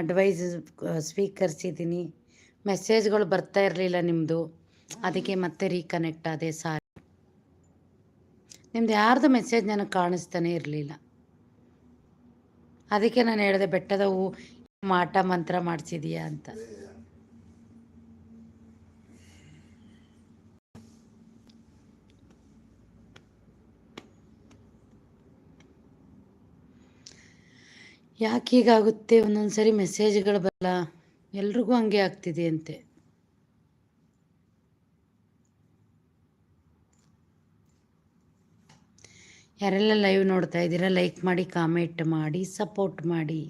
Advice ಸ್ವೀಕರಿಸಿದ್ದೀನಿ ಮೆಸೇಜ್ಗಳು ಬರ್ತಾ ಇರಲಿಲ್ಲ ನಿಮ್ಮದು ಅದಕ್ಕೆ ಮತ್ತೆ ರೀಕನೆಕ್ಟ್ ಆದೆ, ಸಾರಿ. ನಿಮ್ದು ಯಾರ್ದು ಮೆಸೇಜ್ ನನಗೆ ಕಾಣಿಸ್ತಾನೆ ಇರಲಿಲ್ಲ. ಅದಕ್ಕೆ ನಾನು ಹೇಳಿದೆ, ಬೆಟ್ಟದ ಹೂ, ಮಾಟ, ಮಂತ್ರ ಮಾಡಿಸಿದೀಯಾ ಅಂತ. ಯಾಕೆ ಹೀಗಾಗುತ್ತೆ ಒಂದೊಂದು ಸರಿ ಮೆಸೇಜ್ಗಳು ಬರಲ್ಲ. ಎಲ್ರಿಗೂ ಹಂಗೆ ಆಗ್ತಿದೆ ಅಂತೆ ಯಾರೆಲ್ಲ ಲೈವ್ ನೋಡ್ತಾ ಇದ್ದೀರಾ ಲೈಕ್ ಮಾಡಿ ಕಾಮೆಂಟ್ ಮಾಡಿ ಸಪೋರ್ಟ್ ಮಾಡಿ.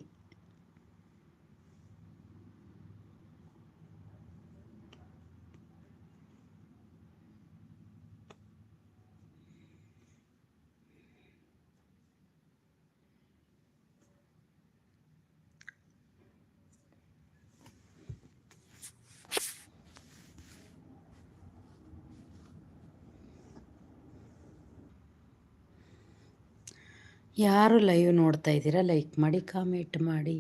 ಯಾರು ಲೈವ್ ನೋಡ್ತಾ ಇದ್ದೀರಾ? ಲೈಕ್ ಮಾಡಿ ಕಾಮೆಂಟ್ ಮಾಡಿ.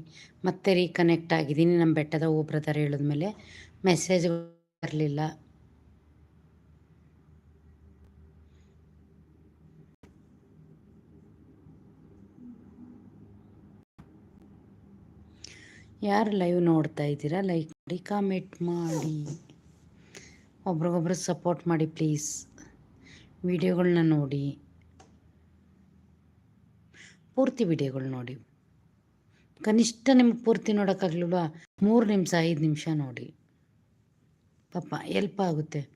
ಮತ್ತೆ ರೀಕನೆಕ್ಟ್ ಆಗಿದ್ದೀನಿ. ನಮ್ಮ ಬೆಟ್ಟದ ಹೂ ಬ್ರದರ್ ಹೇಳಿದ್ಮೇಲೆ ಮೆಸೇಜ್ ಬರಲಿಲ್ಲ. ಯಾರು ಲೈವ್ ನೋಡ್ತಾ ಇದ್ದೀರಾ? ಲೈಕ್ ಮಾಡಿ ಕಾಮೆಂಟ್ ಮಾಡಿ. ಒಬ್ರಿಗೊಬ್ರು ಸಪೋರ್ಟ್ ಮಾಡಿ ಪ್ಲೀಸ್ ವಿಡಿಯೋಗಳನ್ನ ನೋಡಿ. ಪೂರ್ತಿ ವಿಡಿಯೋಗಳು ನೋಡಿ. ಕನಿಷ್ಠ ನಿಮ್ಗೆ ಪೂರ್ತಿ ನೋಡೋಕ್ಕಾಗಲಿಲ್ವಾ? ಮೂರು ನಿಮಿಷ, ಐದು ನಿಮಿಷ ನೋಡಿ. ಪಾಪ ಎಲ್ಪ್ ಆಗುತ್ತೆ.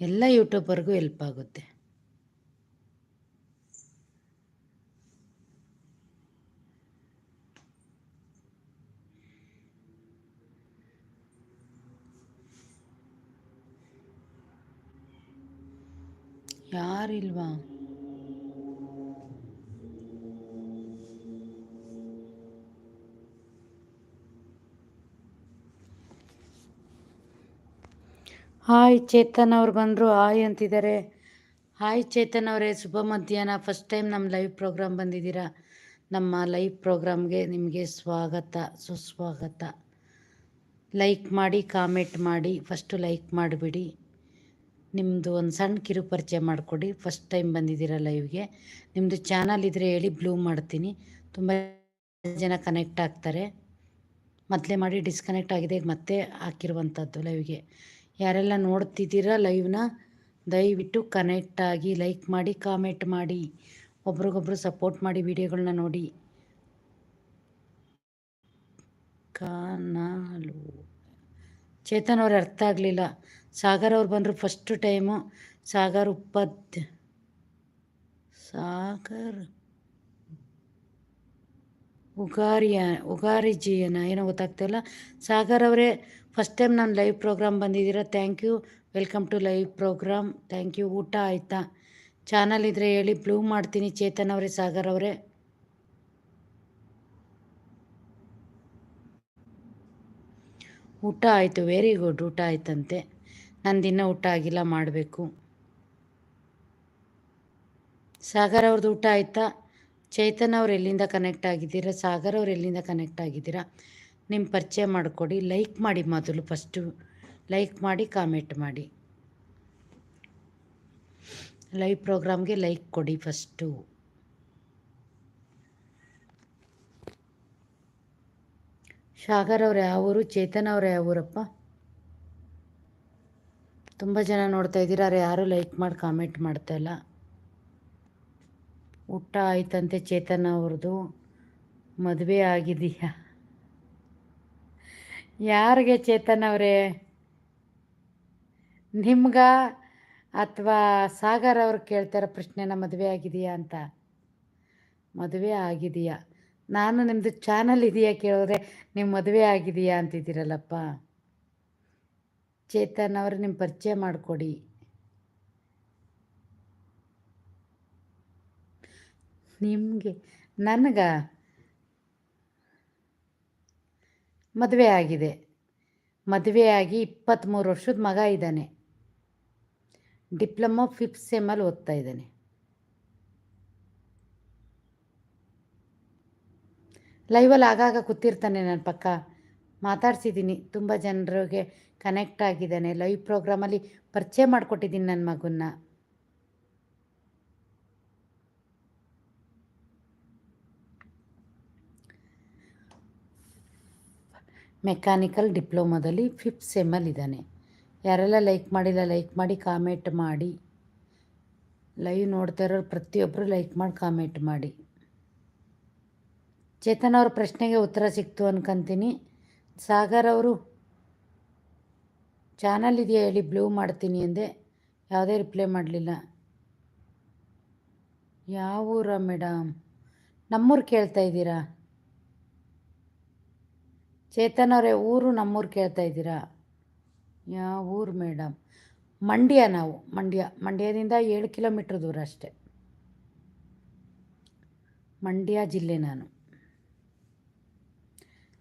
ಎಲ್ಲ ಯೂಟ್ಯೂಬರ್ಗೂ ಹೆಲ್ಪ್ ಆಗುತ್ತೆ. ಯಾರಿಲ್ವಾ? ಹಾಯ್ ಚೇತನ್ ಅವ್ರು ಬಂದರು, ಹಾಯ್ ಅಂತಿದ್ದಾರೆ. ಹಾಯ್ ಚೇತನ್ ಅವರೇ, ಶುಭ ಮಧ್ಯಾಹ್ನ. ಫಸ್ಟ್ ಟೈಮ್ ನಮ್ಮ ಲೈವ್ ಪ್ರೋಗ್ರಾಮ್ ಬಂದಿದ್ದೀರಾ? ನಮ್ಮ ಲೈವ್ ಪ್ರೋಗ್ರಾಮ್ಗೆ ನಿಮಗೆ ಸ್ವಾಗತ, ಸುಸ್ವಾಗತ. ಲೈಕ್ ಮಾಡಿ ಕಾಮೆಂಟ್ ಮಾಡಿ ಫಸ್ಟು ಲೈಕ್ ಮಾಡಿಬಿಡಿ. ನಿಮ್ಮದು ಒಂದು ಸಣ್ಣ ಕಿರು ಪರಿಚಯ ಮಾಡಿಕೊಡಿ. ಫಸ್ಟ್ ಟೈಮ್ ಬಂದಿದ್ದೀರ ಲೈವ್ಗೆ ನಿಮ್ಮದು ಚಾನಲ್ ಇದ್ದರೆ ಹೇಳಿ ಬ್ಲೂ ಮಾಡ್ತೀನಿ. ತುಂಬ ಜನ ಕನೆಕ್ಟ್ ಆಗ್ತಾರೆ. ಮೊದಲೇ ಮಾಡಿ ಡಿಸ್ಕನೆಕ್ಟ್ ಆಗಿದೆ, ಮತ್ತೆ ಹಾಕಿರುವಂಥದ್ದು ಲೈವ್ಗೆ ಯಾರೆಲ್ಲ ನೋಡ್ತಿದ್ದೀರಾ ಲೈವ್ನ ದಯವಿಟ್ಟು ಕನೆಕ್ಟ್ ಆಗಿ ಲೈಕ್ ಮಾಡಿ ಕಾಮೆಂಟ್ ಮಾಡಿ. ಒಬ್ರಿಗೊಬ್ರು ಸಪೋರ್ಟ್ ಮಾಡಿ ವಿಡಿಯೋಗಳನ್ನ ನೋಡಿ. ಕಾನಾಲು. ಚೇತನ್ ಅವ್ರು ಅರ್ಥ ಆಗಲಿಲ್ಲ. ಸಾಗರ್ ಅವ್ರು ಬಂದರು ಫಸ್ಟ್ ಟೈಮು ಸಾಗರ್ ಉಪ್ಪತ್ ಸಾಗರ್. ಉಗಾರಿಯ, ಉಗಾರಿಜಿಯನ, ಏನೋ ಗೊತ್ತಾಗ್ತಾಯಿಲ್ಲ ಸಾಗರ್ ಅವರೇ ಫಸ್ಟ್ ಟೈಮ್ ನಾನು ಲೈವ್ ಪ್ರೋಗ್ರಾಮ್ ಬಂದಿದ್ದೀರಾ? Thank you welcome to live program thank you ಊಟ ಆಯಿತಾ? ಚಾನಲ್ ಇದ್ದರೆ ಹೇಳಿ ಬ್ಲೂ ಮಾಡ್ತೀನಿ, ಚೇತನ್ ಅವರೇ, ಸಾಗರ್ ಅವರೇ. ಊಟ ಆಯಿತು. ವೆರಿ ಗುಡ್ ಊಟ ಆಯ್ತಂತೆ. ನಂದಿನ್ನ ಊಟ ಆಗಿಲ್ಲ, ಮಾಡಬೇಕು. ಸಾಗರ್ ಅವ್ರದ್ದು ಊಟ ಆಯಿತಾ? ಚೈತನ್ ಅವ್ರು ಎಲ್ಲಿಂದ ಕನೆಕ್ಟ್ ಆಗಿದ್ದೀರಾ? ಸಾಗರ್ ಅವ್ರು ಎಲ್ಲಿಂದ ಕನೆಕ್ಟ್ ಆಗಿದ್ದೀರಾ? ನಿಮ್ಮ ಪರಿಚಯ ಮಾಡಿಕೊಡಿ ಲೈಕ್ ಮಾಡಿ ಮೊದಲು ಫಸ್ಟು ಲೈಕ್ ಮಾಡಿ ಕಾಮೆಂಟ್ ಮಾಡಿ. ಲೈವ್ ಪ್ರೋಗ್ರಾಮ್ಗೆ ಲೈಕ್ ಕೊಡಿ ಫಸ್ಟು ಸಾಗರ್ ಅವ್ರು, ಯಾವ ಊರು? ಚೇತನ್ ಅವ್ರು ಯಾವೂರಪ್ಪ ತುಂಬ ಜನ ನೋಡ್ತಾ ಇದ್ದೀರಾ ಯಾರು ಲೈಕ್ ಮಾಡಿ ಕಾಮೆಂಟ್ ಮಾಡ್ತಾ ಇಲ್ಲ. ಊಟ ಆಯ್ತಂತೆ ಚೇತನ್ ಅವ್ರದ್ದು. ಮದುವೆ ಆಗಿದೆಯಾ? ಯಾರಿಗೆ ಚೇತನ್ ಅವರೇ? ನಿಮ್ಗ ಅಥವಾ ಸಾಗರ್ ಅವ್ರು ಕೇಳ್ತಾರ ಪ್ರಶ್ನೆನ ಮದುವೆ ಆಗಿದೆಯಾ ಅಂತ? ಮದುವೆ ಆಗಿದೆಯಾ? ನಾನು ನಿಮ್ಮದು ಚಾನಲ್ ಇದೆಯಾ ಕೇಳಿದ್ರೆ ನೀವು ಮದುವೆ ಆಗಿದೆಯಾ ಅಂತಿದ್ದೀರಲ್ಲಪ್ಪ. ಚೇತನ್ ಅವರು ನಿಮ್ಮ ಪರಿಚಯ ಮಾಡಿಕೊಡಿ. ನಿಮಗೆ, ನನಗ? ಮದುವೆ ಆಗಿದೆ. ಮದುವೆಯಾಗಿ ಇಪ್ಪತ್ತ್ಮೂರು ವರ್ಷದ ಮಗ ಇದ್ದಾನೆ. ಡಿಪ್ಲೊಮೊ ಫಿಫ್ತ್ ಸೆಮ್ಮಲ್ಲಿ ಓದ್ತಾ ಇದ್ದಾನೆ. ಲೈವಲ್ಲಿ ಆಗಾಗ ಕೂತಿರ್ತಾನೆ ನನ್ನ ಪಕ್ಕ. ಮಾತಾಡ್ಸಿದ್ದೀನಿ ತುಂಬ ಜನರಿಗೆ ಕನೆಕ್ಟ್ ಆಗಿದ್ದಾನೆ. ಲೈವ್ ಪ್ರೋಗ್ರಾಮಲ್ಲಿ ಪರಿಚಯ ಮಾಡಿಕೊಟ್ಟಿದ್ದೀನಿ ನನ್ನ ಮಗನ್ನ. ಮೆಕ್ಯಾನಿಕಲ್ ಡಿಪ್ಲೊಮಾದಲ್ಲಿ ಫಿಫ್ತ್ ಸೆಮ್ಮಲ್ಲಿ ಇದ್ದಾನೆ. ಯಾರೆಲ್ಲ ಲೈಕ್ ಮಾಡಿಲ್ಲ, ಲೈಕ್ ಮಾಡಿ, ಕಾಮೆಂಟ್ ಮಾಡಿ. ಲೈವ್ ನೋಡ್ತಾ ಇರೋರು ಪ್ರತಿಯೊಬ್ಬರು ಲೈಕ್ ಮಾಡಿ, ಕಾಮೆಂಟ್ ಮಾಡಿ. ಚೇತನ್ ಅವ್ರ ಪ್ರಶ್ನೆಗೆ ಉತ್ತರ ಸಿಕ್ತು ಅನ್ಕೊಂತೀನಿ. ಸಾಗರ್ ಅವರು, ಚಾನಲ್ ಇದೆಯಾ? ಹೇಳಿ, ಬ್ಲೂ ಮಾಡ್ತೀನಿ ಅಂದೆ. ಯಾವುದೇ ರಿಪ್ಲೈ ಮಾಡಲಿಲ್ಲ. ಯಾವ ಊರ ಮೇಡಮ್ ನಮ್ಮೂರು ಕೇಳ್ತಾ ಇದ್ದೀರಾ? ಚೇತನ್ ಊರು ನಮ್ಮೂರು ಕೇಳ್ತಾ ಇದ್ದೀರಾ? ಯಾವ ಊರು ಮೇಡಮ್ ಮಂಡ್ಯ ನಾವು, ಮಂಡ್ಯ, ಮಂಡ್ಯದಿಂದ ಏಳು ಕಿಲೋಮೀಟ್ರ್ ದೂರ ಅಷ್ಟೆ. ಮಂಡ್ಯ ಜಿಲ್ಲೆ ನಾನು.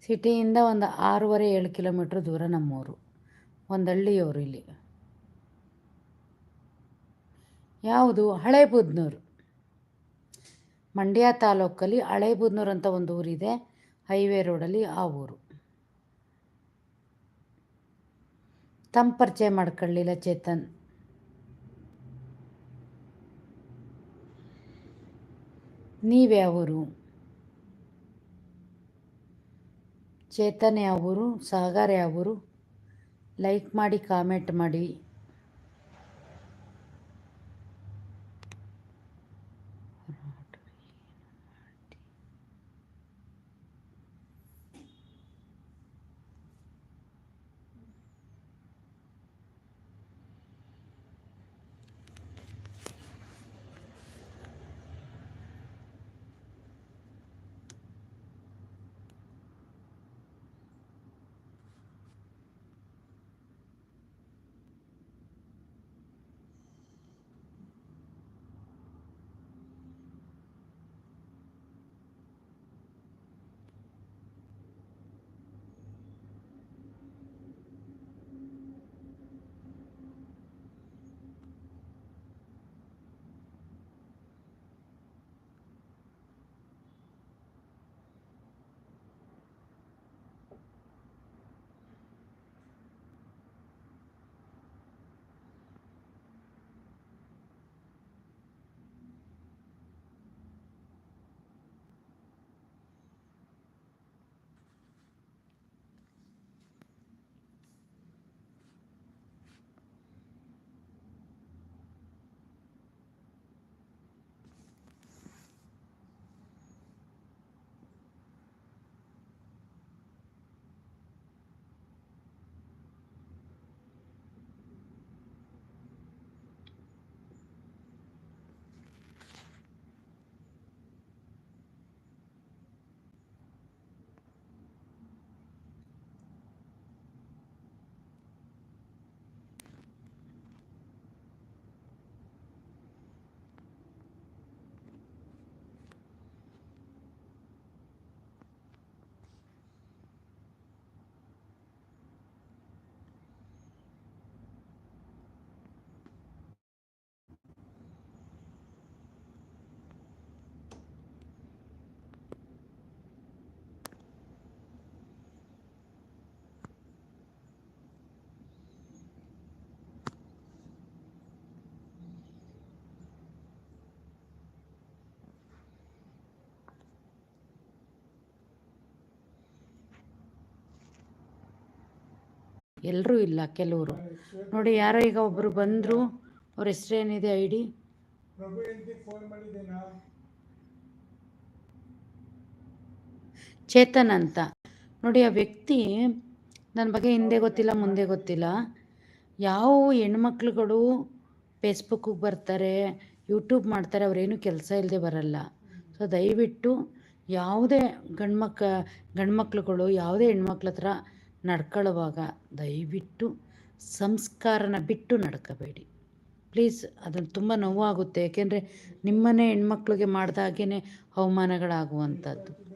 ಸಿಟಿಯಿಂದ ಒಂದು ಆರೂವರೆ, ಏಳು ಕಿಲೋಮೀಟ್ರ್ ದೂರ ನಮ್ಮೂರು, ಒಂದು ಹಳ್ಳಿಯವರು ಇಲ್ಲಿ. ಯಾವುದು? ಹಳೆ ಬೂದ್ನೂರು ಮಂಡ್ಯ ತಾಲೂಕಲ್ಲಿ ಹಳೆ ಬೂದ್ನೂರು ಅಂತ ಒಂದು ಊರಿದೆ, ಹೈವೇ ರೋಡಲ್ಲಿ ಆ ಊರು. ತಮ್ಮ ಪರಿಚಯ ಮಾಡ್ಕೊಳ್ಳಿಲ್ಲ ಚೇತನ್. ಅವರು. ಚೇತನ್ ಯಾವೂರು ಸಾಗರ್ ಯಾವೂರು ಲೈಕ್ ಮಾಡಿ ಕಾಮೆಂಟ್ ಮಾಡಿ. ಎಲ್ಲರೂ ಇಲ್ಲ ಕೆಲವರು. ನೋಡಿ ಯಾರೋ ಈಗ ಒಬ್ಬರು ಬಂದರು ಅವ್ರ ಹೆಸರೇನಿದೆ ಐ ಡಿ? ಚೇತನ್ ಅಂತ. ನೋಡಿ ಆ ವ್ಯಕ್ತಿ ನನ್ನ ಬಗ್ಗೆ ಹಿಂದೆ ಗೊತ್ತಿಲ್ಲ ಮುಂದೆ ಗೊತ್ತಿಲ್ಲ. ಯಾವ ಹೆಣ್ಮಕ್ಳುಗಳು ಫೇಸ್ಬುಕ್ಕಿಗೆ ಬರ್ತಾರೆ ಯೂಟ್ಯೂಬ್ ಮಾಡ್ತಾರೆ ಅವರೇನು ಕೆಲಸ ಇಲ್ಲದೆ ಬರಲ್ಲ. ಸೊ ದಯವಿಟ್ಟು ಯಾವುದೇ ಗಂಡ್ಮಕ್ಕ ಗಂಡ್ಮಕ್ಳುಗಳು ಯಾವುದೇ ಹೆಣ್ಮಕ್ಳ ಹತ್ರ ನಡ್ಕೊಳ್ಳುವಾಗ ದಯವಿಟ್ಟು ಸಂಸ್ಕಾರನ ಬಿಟ್ಟು ನಡ್ಕೋಬೇಡಿ. ಪ್ಲೀಸ್ ಅದನ್ನು ತುಂಬ ನೋವಾಗುತ್ತೆ. ಏಕೆಂದರೆ ನಿಮ್ಮನೆ ಹೆಣ್ಮಕ್ಳಿಗೆ ಮಾಡ್ದಾಗೇ ಅವಮಾನಗಳಾಗುವಂಥದ್ದು.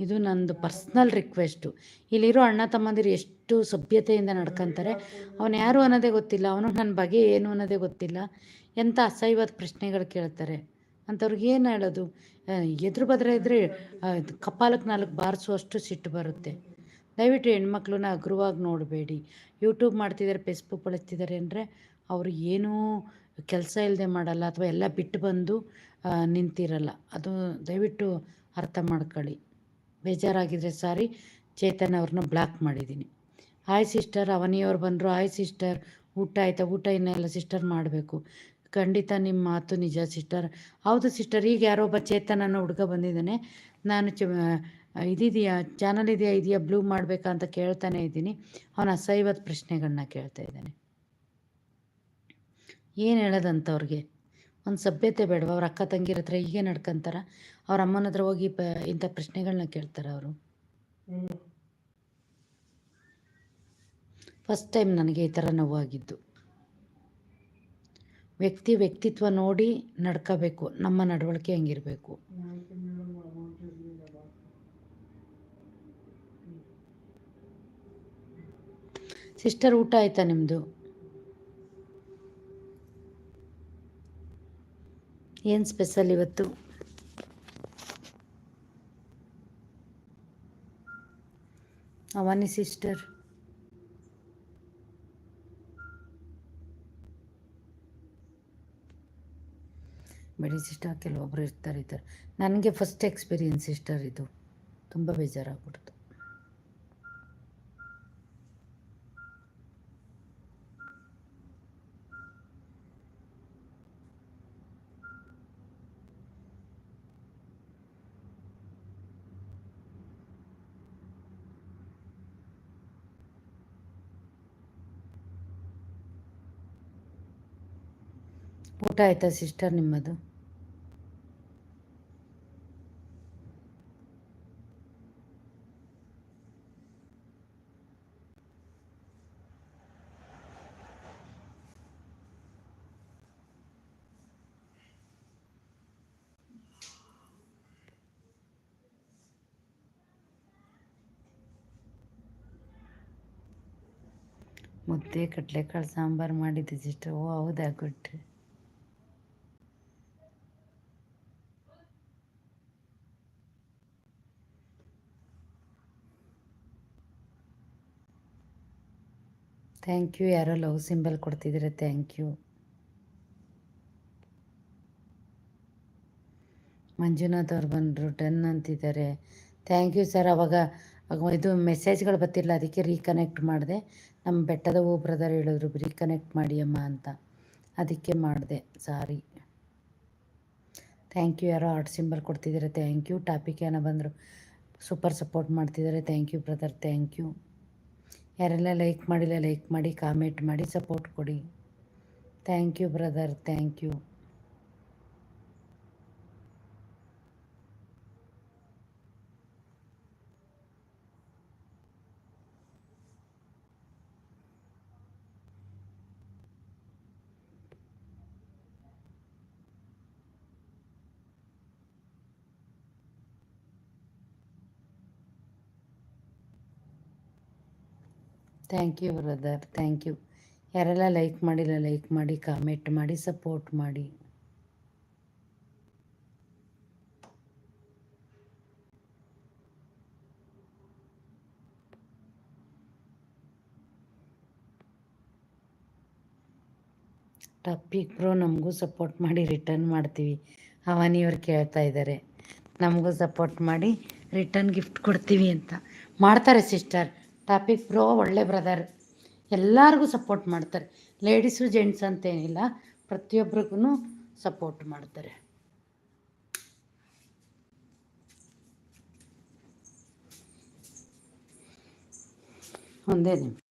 ಇದು ನಂದು ಪರ್ಸ್ನಲ್ ರಿಕ್ವೆಸ್ಟು. ಇಲ್ಲಿರೋ ಅಣ್ಣ ತಮ್ಮಂದಿರು ಎಷ್ಟು ಸಭ್ಯತೆಯಿಂದ ನಡ್ಕೊಂತಾರೆ, ಅವನು ಯಾರು ಅನ್ನೋದೇ ಗೊತ್ತಿಲ್ಲ, ಅವನು ನನ್ನ ಬಗೆ ಏನು ಅನ್ನೋದೇ ಗೊತ್ತಿಲ್ಲ. ಎಂಥ ಅಸಹ್ಯವಾದ ಪ್ರಶ್ನೆಗಳು ಕೇಳ್ತಾರೆ. ಅಂಥವ್ರಿಗೆ ಏನು ಹೇಳೋದು? ಎದುರು ಬದ್ರ ಇದ್ರೆ ಕಪಾಲಕ್ಕೆ ನಾಲ್ಕು ಬಾರಿಸುವಷ್ಟು ಸಿಟ್ಟು ಬರುತ್ತೆ. ದಯವಿಟ್ಟು ಹೆಣ್ಮಕ್ಳನ್ನ ಅಗ್ರವಾಗಿ ನೋಡಬೇಡಿ. ಯೂಟ್ಯೂಬ್ ಮಾಡ್ತಿದ್ದಾರೆ ಫೇಸ್ಬುಕ್ ಬಳಸ್ತಿದ್ದಾರೆ ಅಂದರೆ ಅವರು ಏನೂ ಕೆಲಸ ಇಲ್ಲದೆ ಮಾಡಲ್ಲ ಅಥವಾ ಎಲ್ಲ ಬಿಟ್ಟು ಬಂದು ನಿಂತಿರಲ್ಲ. ಅದು ದಯವಿಟ್ಟು ಅರ್ಥ ಮಾಡ್ಕೊಳ್ಳಿ. ಬೇಜಾರಾಗಿದ್ರೆ ಸಾರಿ, ಚೇತನ್ ಅವ್ರನ್ನ ಬ್ಲಾಕ್ ಮಾಡಿದ್ದೀನಿ. ಹಾಯ್ ಸಿಸ್ಟರ್ ಅವನಿಯವ್ರು ಬಂದರು. ಹಾಯ್ ಸಿಸ್ಟರ್ ಊಟ ಆಯಿತಾ? ಊಟ ಇನ್ನೆಲ್ಲ ಸಿಸ್ಟರ್ ಮಾಡಬೇಕು. ಖಂಡಿತ ನಿಮ್ಮ ಮಾತು ನಿಜ ಸಿಸ್ಟರ್. ಹೌದು ಸಿಸ್ಟರ್ ಈಗ ಯಾರೋ ಒಬ್ಬ ಚೇತನ್ ಅನ್ನೋ ಹುಡುಗ ಬಂದಿದ್ದಾನೆ. ನಾನು ಚ ಇದಿದೆಯಾ ಚಾನಲ್ ಇದೆಯಾ ಇದೆಯಾ ಬ್ಲೂ ಮಾಡಬೇಕಾ ಅಂತ ಕೇಳ್ತಾನೆ ಇದ್ದೀನಿ. ಅವನ ಅಸಹ್ಯವಾದ ಪ್ರಶ್ನೆಗಳನ್ನ ಕೇಳ್ತಾ ಇದ್ದಾನೆ. ಏನು ಹೇಳೋದಂಥವ್ರಿಗೆ ಒಂದು ಸಭ್ಯತೆ ಬೇಡವ? ಅವ್ರ ಅಕ್ಕ ತಂಗಿರ ಹತ್ರ ಹೀಗೆ ನಡ್ಕೊಂತಾರ? ಅವ್ರ ಅಮ್ಮನ ಹತ್ರ ಹೋಗಿ ಪ ಇಂಥ ಪ್ರಶ್ನೆಗಳನ್ನ ಕೇಳ್ತಾರೆ ಅವರು? ಫಸ್ಟ್ ಟೈಮ್ ನನಗೆ ಈ ಥರ ನೋವಾಗಿದ್ದು. ವ್ಯಕ್ತಿ ವ್ಯಕ್ತಿತ್ವ ನೋಡಿ ನಡ್ಕೋಬೇಕು. ನಮ್ಮ ನಡವಳಿಕೆ ಹೆಂಗಿರಬೇಕು. ಸಿಸ್ಟರ್, ಊಟ ಆಯ್ತಾ ನಿಮ್ಮದು ಏನು ಸ್ಪೆಷಲ್ ಇವತ್ತು? ಅವನಿ ಸಿಸ್ಟರ್. ಬಿಡಿ ಸಿಸ್ಟರ್ ಕೆಲವೊಬ್ರು ಇರ್ತಾರೆ ಥರ. ನನಗೆ ಫಸ್ಟ್ ಎಕ್ಸ್ಪೀರಿಯನ್ಸ್ ಸಿಸ್ಟರ್ ಇದು. ತುಂಬ ಬೇಜಾರಾಗ್ಬಿಡ್ತು. ಊಟ ಆಯ್ತಾ ಸಿಸ್ಟರ್ ನಿಮ್ಮದು? ಮುದ್ದೆ, ಕಡಲೆಕಾಳು, ಸಾಂಬಾರು ಮಾಡಿದ್ದೆ ಸಿಸ್ಟರ್ ಓ, ಹೌದಾ? ಗುಡ್. ಥ್ಯಾಂಕ್ ಯು ಯಾರೋ ಲವ್ ಸಿಂಬಲ್ ಕೊಡ್ತಿದ್ದೀರ? ಥ್ಯಾಂಕ್ ಯು ಮಂಜುನಾಥ್ ಅವ್ರು ಬಂದರು ಡನ್ ಅಂತಿದ್ದಾರೆ. ಥ್ಯಾಂಕ್ ಯು ಸರ್ ಅವಾಗ ಇದು ಮೆಸೇಜ್ಗಳು ಬರ್ತಿಲ್ಲ ಅದಕ್ಕೆ ರೀಕನೆಕ್ಟ್ ಮಾಡಿದೆ. ನಮ್ಮ ಬೆಟ್ಟದ ಓ ಬ್ರದರ್ ಹೇಳಿದ್ರು ರೀಕನೆಕ್ಟ್ ಮಾಡಿ ಅಮ್ಮ ಅಂತ. ಅದಕ್ಕೆ ಮಾಡಿದೆ ಸಾರಿ ಥ್ಯಾಂಕ್ ಯು ಯಾರೋ ಆರ್ಟ್ ಸಿಂಬಲ್ ಕೊಡ್ತಿದ್ದಾರೆ ಥ್ಯಾಂಕ್ ಯು ಟಾಪಿಕ್ ಏನೋ ಬಂದರು ಸೂಪರ್ ಸಪೋರ್ಟ್ ಮಾಡ್ತಿದ್ದಾರೆ thank you brother thank you ಯಾರೆಲ್ಲ ಲೈಕ್ ಮಾಡಿಲ್ಲ ಲೈಕ್ ಮಾಡಿ ಕಾಮೆಂಟ್ ಮಾಡಿ ಸಪೋರ್ಟ್ ಕೊಡಿ. Thank you brother thank you thank you brother thank you ಯಾರೆಲ್ಲ ಲೈಕ್ ಮಾಡಿಲ್ಲ ಲೈಕ್ ಮಾಡಿ ಕಾಮೆಂಟ್ ಮಾಡಿ ಸಪೋರ್ಟ್ ಮಾಡಿ. ಟಾಪಿಕ್ ಬ್ರೋ ನಮಗೂ ಸಪೋರ್ಟ್ ಮಾಡಿ ರಿಟರ್ನ್ ಮಾಡ್ತೀವಿ. ಅವನಿಯವ್ರು ಕೇಳ್ತಾ ಇದ್ದಾರೆ ನಮಗೂ ಸಪೋರ್ಟ್ ಮಾಡಿ ರಿಟರ್ನ್ ಗಿಫ್ಟ್ ಕೊಡ್ತೀವಿ ಅಂತ. ಮಾಡ್ತಾರೆ ಸಿಸ್ಟರ್ ಟಾಪಿಕ್ ಪ್ರೋ ಒಳ್ಳೆ ಬ್ರದರ್ ಎಲ್ಲರಿಗೂ ಸಪೋರ್ಟ್ ಮಾಡ್ತಾರೆ. ಲೇಡೀಸು ಜೆಂಟ್ಸ್ ಅಂತೇನಿಲ್ಲ ಪ್ರತಿಯೊಬ್ಬರಿಗೂ ಸಪೋರ್ಟ್ ಮಾಡ್ತಾರೆ. ಒಂದೇ ನಿಮಿಷ.